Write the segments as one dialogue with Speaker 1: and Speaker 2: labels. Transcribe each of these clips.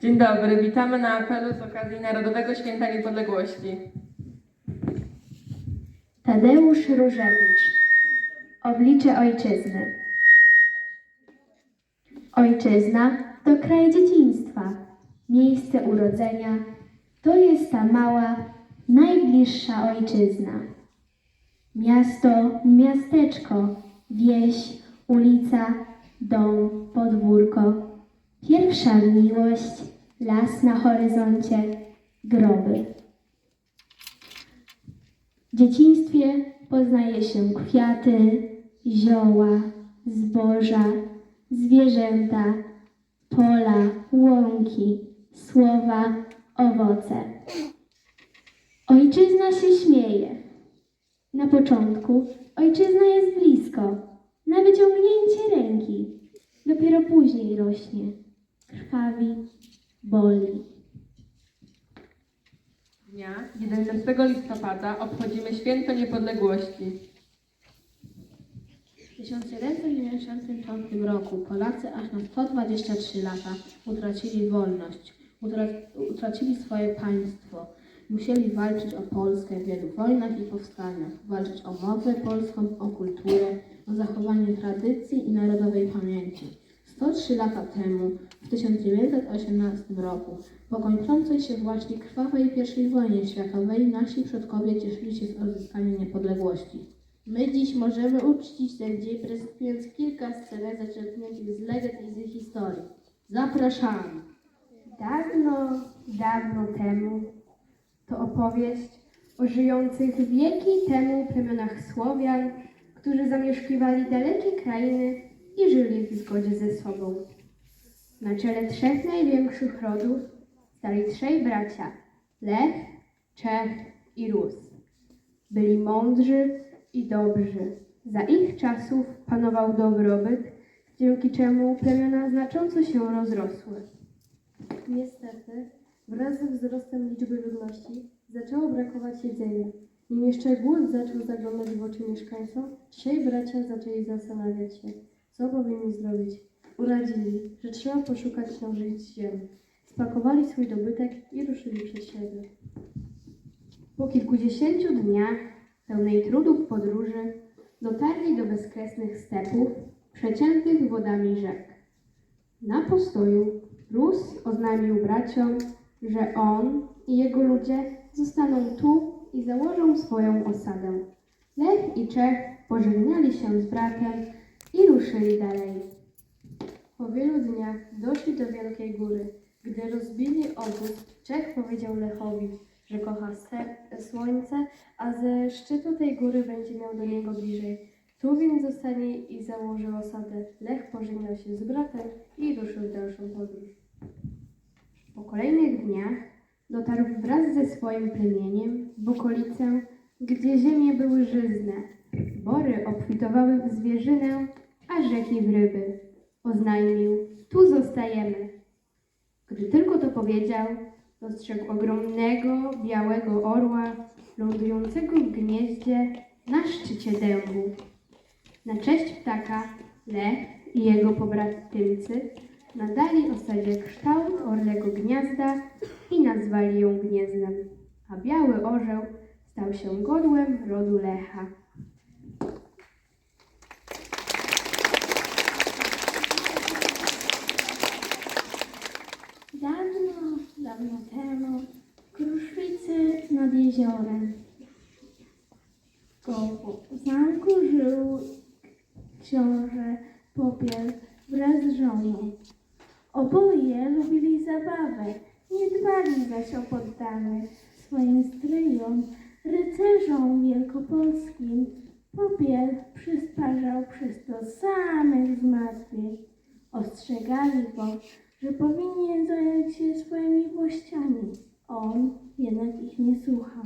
Speaker 1: Dzień dobry, witamy na apelu z okazji Narodowego Święta Niepodległości.
Speaker 2: Tadeusz Różewicz Oblicze Ojczyzny Ojczyzna to kraj dzieciństwa, miejsce urodzenia. To jest ta mała, najbliższa ojczyzna. Miasto, miasteczko, wieś, ulica, dom, podwórko. Pierwsza miłość, las na horyzoncie, groby. W dzieciństwie poznaje się kwiaty, zioła, zboża, zwierzęta, pola, łąki, słowa, owoce. Ojczyzna się śmieje. Na początku ojczyzna jest blisko, na wyciągnięcie ręki. Dopiero później rośnie, krwawi, boli.
Speaker 1: Dnia 11 listopada obchodzimy Święto Niepodległości.
Speaker 2: W 1795 roku Polacy aż na 123 lata utracili wolność, utra- utracili swoje państwo. Musieli walczyć o Polskę w wielu wojnach i powstaniach, walczyć o mowę polską, o kulturę, o zachowanie tradycji i narodowej pamięci. 103 lata temu, w 1918 roku, po kończącej się właśnie krwawej I wojnie światowej, nasi przodkowie cieszyli się z odzyskania niepodległości.
Speaker 3: My dziś możemy uczcić ten dzień prezentując kilka scen zaczerpniętych z legend i z historii. Zapraszamy!
Speaker 2: Dawno, dawno temu to opowieść o żyjących wieki temu plemionach Słowian, którzy zamieszkiwali dalekie krainy i żyli w zgodzie ze sobą. Na czele trzech największych rodów stali trzej bracia Lech, Czech i Rus. Byli mądrzy i dobrzy. Za ich czasów panował dobrobyt, dzięki czemu plemiona znacząco się rozrosły. Niestety, wraz ze wzrostem liczby ludności zaczęło brakować jedzenia. Nim jeszcze głód zaczął zaglądać w oczy mieszkańcom, trzej bracia zaczęli zastanawiać się, co powinni zrobić. Uradzili, że trzeba poszukać nożyc z ziemi. Spakowali swój dobytek i ruszyli przed siebie. Po kilkudziesięciu dniach, pełnej trudów podróży, dotarli do bezkresnych stepów, przeciętych wodami rzek. Na postoju Rus oznajmił braciom, że on i jego ludzie zostaną tu i założą swoją osadę. Lech i Czech pożegnali się z bratem i ruszyli dalej. Po wielu dniach doszli do wielkiej góry. Gdy rozbili obóz, Czech powiedział Lechowi, że kocha słońce, a ze szczytu tej góry będzie miał do niego bliżej. Tu więc zostanie i założy osadę. Lech pożegnał się z bratem i ruszył w dalszą podróż. Po kolejnych dniach dotarł wraz ze swoim plemieniem w okolicę, gdzie ziemie były żyzne. Bory obfitowały w zwierzynę, a rzeki w ryby. Oznajmił, tu zostajemy. Gdy tylko to powiedział, dostrzegł ogromnego, białego orła lądującego w gnieździe na szczycie dębu. Na cześć ptaka Lech i jego pobratymcy nadali osadzie kształt orlego gniazda i nazwali ją gniezdem, a biały orzeł stał się godłem rodu Lecha. Dawno, dawno temu, w Kruszwicy nad jeziorem, koło zamku żył książę Popiel wraz z żoną. Oboje lubili zabawę, nie dbali zaś o poddanych. Swoim stryjom, rycerzom wielkopolskim, Popiel przysparzał przez to samych zmartwień. Ostrzegali go, że powinien zająć się swoimi włościami. On jednak ich nie słuchał.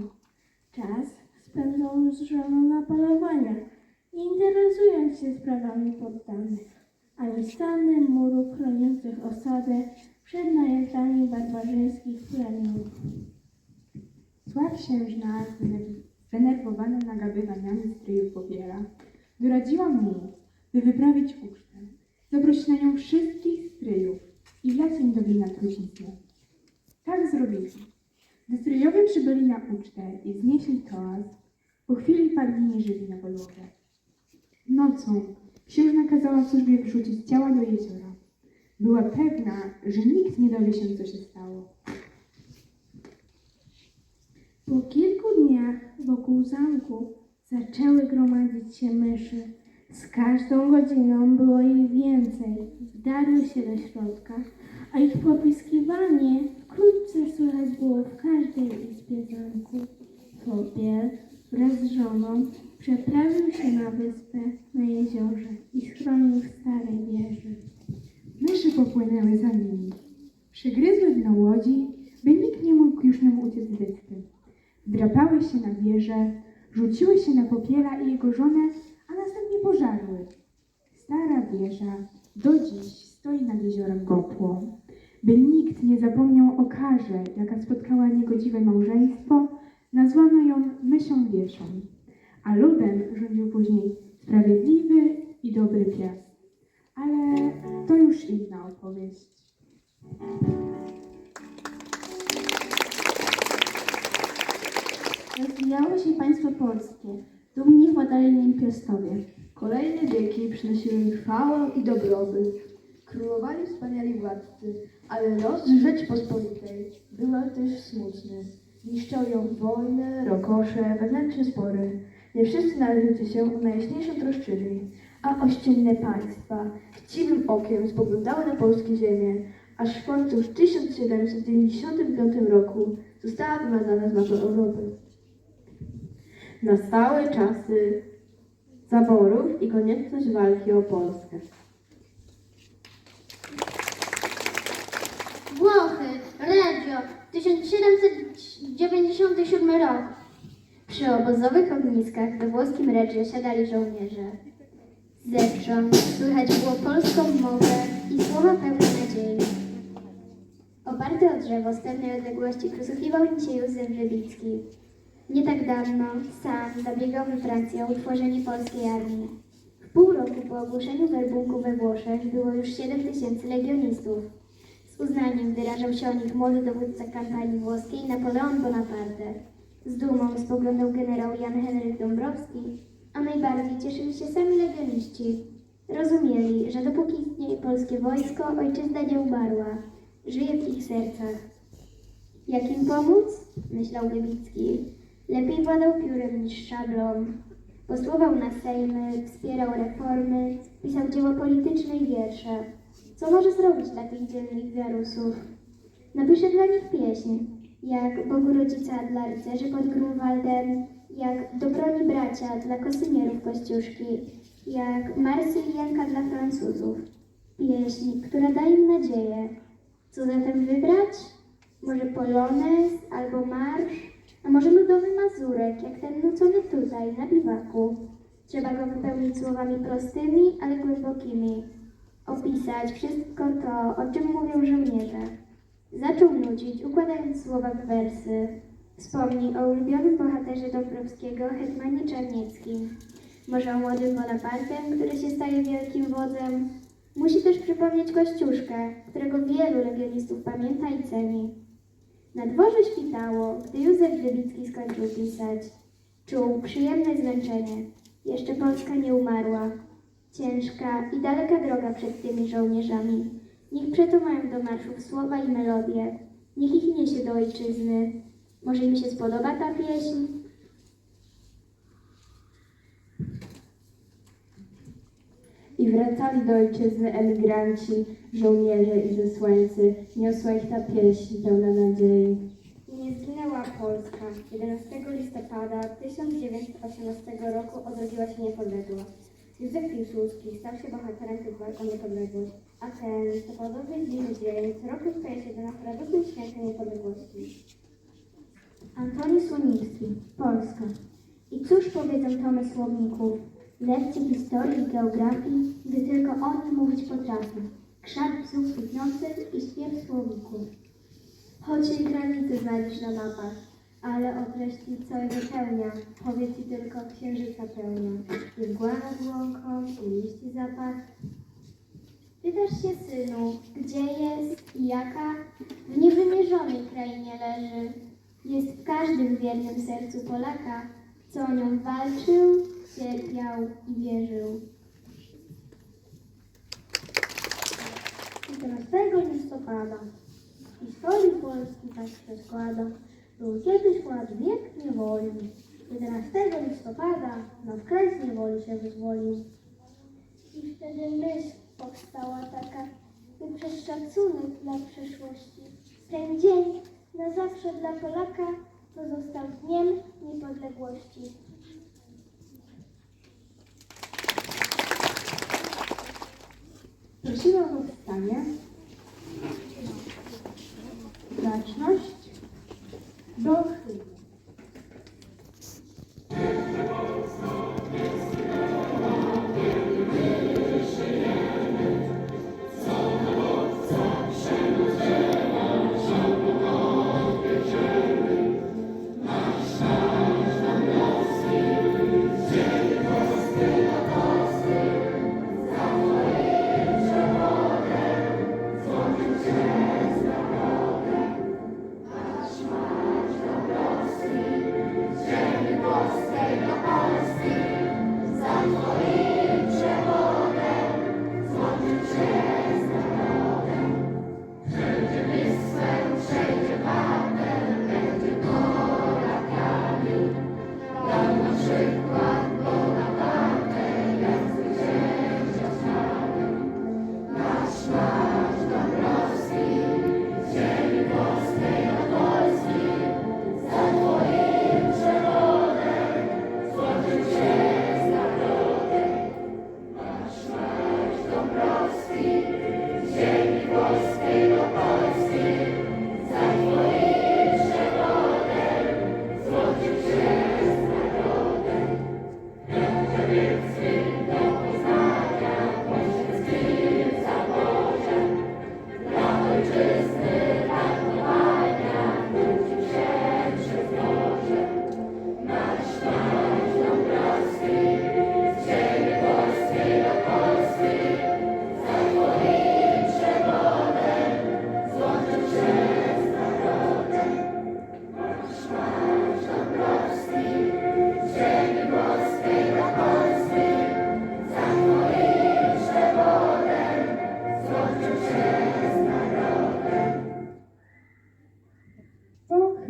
Speaker 2: Czas spędzał z żoną na polowaniach, nie interesując się sprawami poddanych, ani stanem murów chroniących osadę przed najazdami barbarzyńskich plemion.
Speaker 4: Zła księżna, zdenerwowana nagadywaniami stryjów popiera, doradziła mu, by wyprawić ucztę. Zaprosić na nią wszystkich stryjów, i wlać im do wina trucizny. Tak zrobili. Gdy strójowie przybyli na ucztę i znieśli toast, po chwili padli nieżywi na podłogę. Nocą księżna kazała służbie wrzucić ciała do jeziora. Była pewna, że nikt nie dowie się, co się stało.
Speaker 5: Po kilku dniach wokół zamku zaczęły gromadzić się myszy. Z każdą godziną było ich więcej. Wdarły się do środka, a ich popiskiwanie wkrótce słychać było w każdej izbie zamku. Popiel wraz z żoną przeprawił się na wyspę na jeziorze i schronił w starej wieży.
Speaker 4: Myszy popłynęły za nimi. Przygryzły dno łodzi, by nikt nie mógł już nią uciec z wyspy. Wdrapały się na wieżę, rzuciły się na popiela i jego żonę, a następnie pożarły. Stara wieża do dziś stoi nad jeziorem Gopło. By nikt nie zapomniał o karze, jaka spotkała niegodziwe małżeństwo, nazwano ją Mysią Wieszą, a ludem rządził później sprawiedliwy i dobry piast. Ale to już inna opowieść.
Speaker 3: Rozwijało się państwo polskie. Dumnie władali nim piastowie.
Speaker 2: Kolejne wieki przynosiły im chwałę i dobrobyt. Królowali wspaniali władcy, ale los Rzeczpospolitej był też smutny. Niszczą ją wojny, rokosze, wewnętrzne spory. Nie wszyscy należycie się o najjaśniejszą troszczyli, a ościenne państwa chciwym okiem spoglądały na polskie ziemię, aż w końcu w 1795 roku została wymazana z mapy Europy. Nastały czasy zaborów i konieczność walki o Polskę.
Speaker 6: Włochy, Reggio, 1797 rok.
Speaker 5: Przy obozowych ogniskach we włoskim Reggio siadali żołnierze. Zewsząd słychać było polską mowę i słowa pełne nadziei. Oparty o drzewo z pewnej odległości przysłuchiwał się Józef Wybicki. Nie tak dawno sam zabiegał we Francji o utworzenie polskiej armii. W pół roku po ogłoszeniu werbunku we Włoszech było już 7 tysięcy legionistów. Uznaniem wyrażał się o nich młody dowódca kampanii włoskiej Napoleon Bonaparte. Z dumą spoglądał generał Jan Henryk Dąbrowski, a najbardziej cieszyli się sami legioniści. Rozumieli, że dopóki istnieje polskie wojsko, ojczyzna nie umarła. Żyje w ich sercach. Jak im pomóc? Myślał Wybicki. Lepiej władał piórem niż szablą. Posłował na sejmy, wspierał reformy, pisał dzieła polityczne i wiersze. Co może zrobić dla tych dzielnych wiarusów? Napisze dla nich pieśń, jak Bogu Rodzica dla rycerzy pod Grunwaldem, jak do broni bracia dla kosynierów Kościuszki, jak Marsylianka dla Francuzów. Pieśń, która daje im nadzieję. Co zatem wybrać? Może polonez albo marsz, a może ludowy mazurek, jak ten nucony tutaj, na biwaku. Trzeba go wypełnić słowami prostymi, ale głębokimi. Opisać wszystko to, o czym mówią żołnierze. Zaczął nucić, układając słowa w wersy. Wspomnij o ulubionym bohaterze Dąbrowskiego, hetmanie Czarnieckim. Może o młodym Bonapartem, który się staje wielkim wodzem. Musi też przypomnieć Kościuszkę, którego wielu legionistów pamięta i ceni. Na dworze świtało, gdy Józef Wybicki skończył pisać. Czuł przyjemne zmęczenie. Jeszcze Polska nie umarła. Ciężka i daleka droga przed tymi żołnierzami. Niech przeto mają do marszów słowa i melodie. Niech ich niesie do ojczyzny. Może im się spodoba ta pieśń?
Speaker 2: I wracali do ojczyzny emigranci, żołnierze i zesłańcy. Niosła ich ta pieśń pełna nadziei.
Speaker 5: Nie zginęła Polska. 11 listopada 1918 roku odrodziła się niepodległa. Józef Piłsudski stał się bohaterem tych walk o niepodległość, a ten listopadowy dzień dzień co roku staje się dla nas radosnym świętem niepodległości. Antoni Słonimski, Polska. I cóż powiedzą tomy słowników? Lekcje historii i geografii, gdy tylko o nim mówić potrafi. Krzak psów kwitnących i śpiew słowników. Choć i granice znajdziesz na mapach, ale o treści co je wypełnia, powie ci tylko księżyca pełnia. I mgła nad łąką, i liści zapach. Pytasz się, synu, gdzie jest i jaka? W niewymierzonej krainie leży. Jest w każdym wiernym sercu Polaka, co o nią walczył, cierpiał i wierzył. 14 listopada historii Polski tak się składa. Był kiedyś ponad wiek niewoli. 11 listopada nasz kraj niewoli się wyzwolił. I wtedy myśl powstała taka, by przez szacunek dla przeszłości ten dzień na zawsze dla Polaka pozostał dniem niepodległości.
Speaker 4: Prosimy o powstanie. Baczność. Do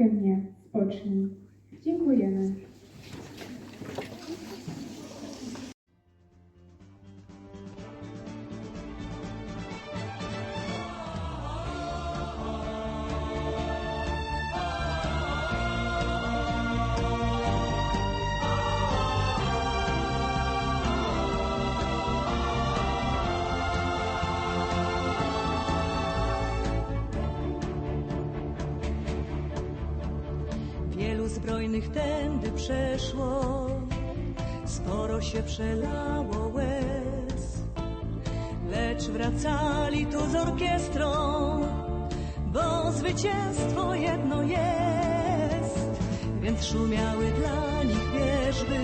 Speaker 4: hymnie spocznij. Dziękujemy.
Speaker 7: Zbrojnych tędy przeszło, sporo się przelało łez, lecz wracali tu z orkiestrą, bo zwycięstwo jedno jest, więc szumiały dla nich wierzby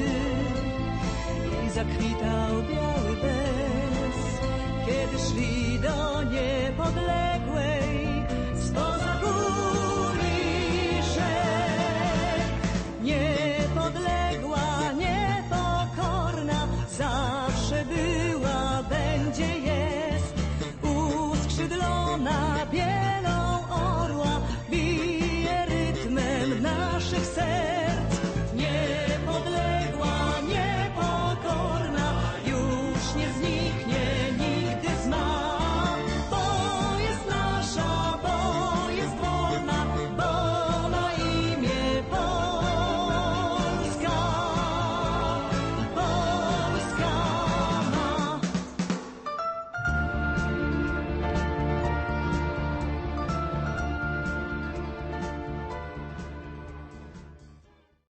Speaker 7: i zakwitał biały bez, kiedy szli do niepodległości.